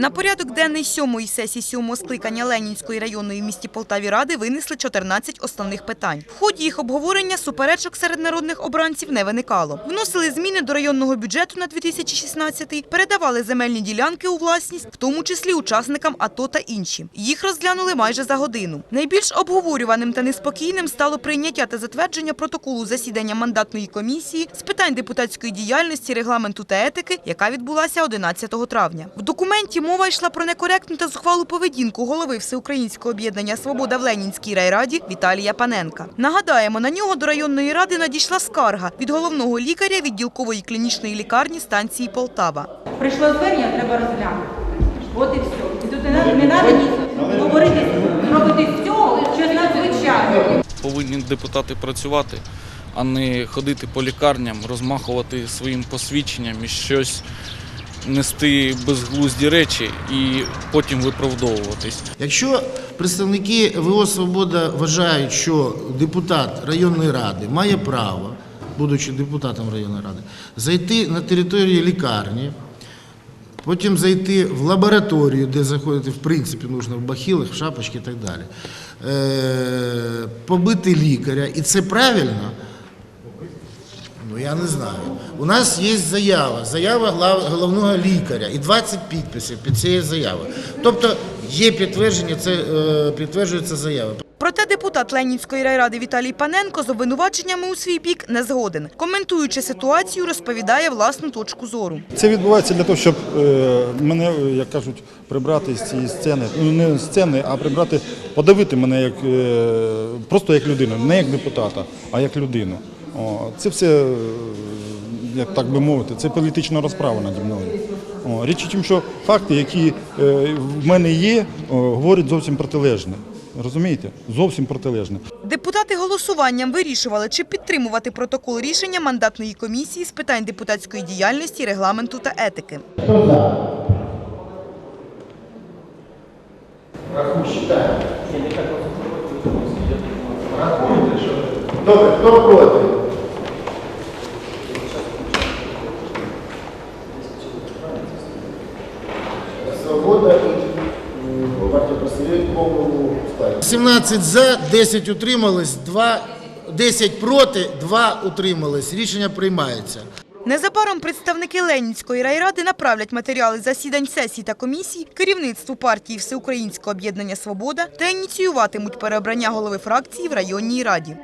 На порядок денний сьомої сесії сьомого скликання Ленінської районної в місті Полтаві ради винесли 14 основних питань. В ході їх обговорення суперечок серед народних обранців не виникало. Вносили зміни до районного бюджету на 2016, передавали земельні ділянки у власність, в тому числі учасникам АТО та інші. Їх розглянули майже за годину. Найбільш обговорюваним та неспокійним стало прийняття та затвердження протоколу засідання мандатної комісії з питань депутатської діяльності, регламенту та етики, яка відбулася 11 травня. В документі мова йшла про некоректну та зухвалу поведінку голови Всеукраїнського об'єднання Свобода в Ленінській райраді Віталія Паненка. Нагадаємо, на нього до районної ради надійшла скарга від головного лікаря відділкової клінічної лікарні станції Полтава. Прийшло звернення, треба розглянути. От і все. І тут не треба, ні говорити, робити з цього щось надзвичайне. повинні депутати працювати, а не ходити по лікарням, розмахувати своїм посвідченням і щось нести безглузді речі і потім виправдовуватись. Якщо представники ВО Свобода вважають, що депутат районної ради має право, будучи депутатом районної ради, зайти на територію лікарні, потім зайти в лабораторію, де заходити, в принципі, нужно в бахілах, в шапочки і так далі, е- побити лікаря, і це правильно. Ну я не знаю. У нас є заява, заява глав- головного лікаря і 20 підписів під цією заявою. Тобто є підтвердження, це е, підтверджується заява. Проте депутат Ленінської райради Віталій Паненко з обвинуваченнями у свій бік не згоден. Коментуючи ситуацію, розповідає власну точку зору. Це відбувається для того, щоб е, мене, як кажуть, прибрати з цієї сцени. Ну не з сцени, а прибрати, подавити мене як е, просто як людину, не як депутата, а як людину. Це все, як так би мовити, це політична розправа наді мною. О, річ у тім, що факти, які е, в мене є, говорять зовсім протилежне. Розумієте? Зовсім протилежне. Депутати голосуванням вирішували, чи підтримувати протокол рішення мандатної комісії з питань депутатської діяльності, регламенту та етики. Добре, хто проти? І в повному складі. 17 за, 10 утримались, 2, 10 проти, 2 утримались. Рішення приймається. Незабаром представники Ленінської райради направлять матеріали засідань сесій та комісій керівництву партії Всеукраїнського об'єднання Свобода та ініціюватимуть переобрання голови фракції в районній раді.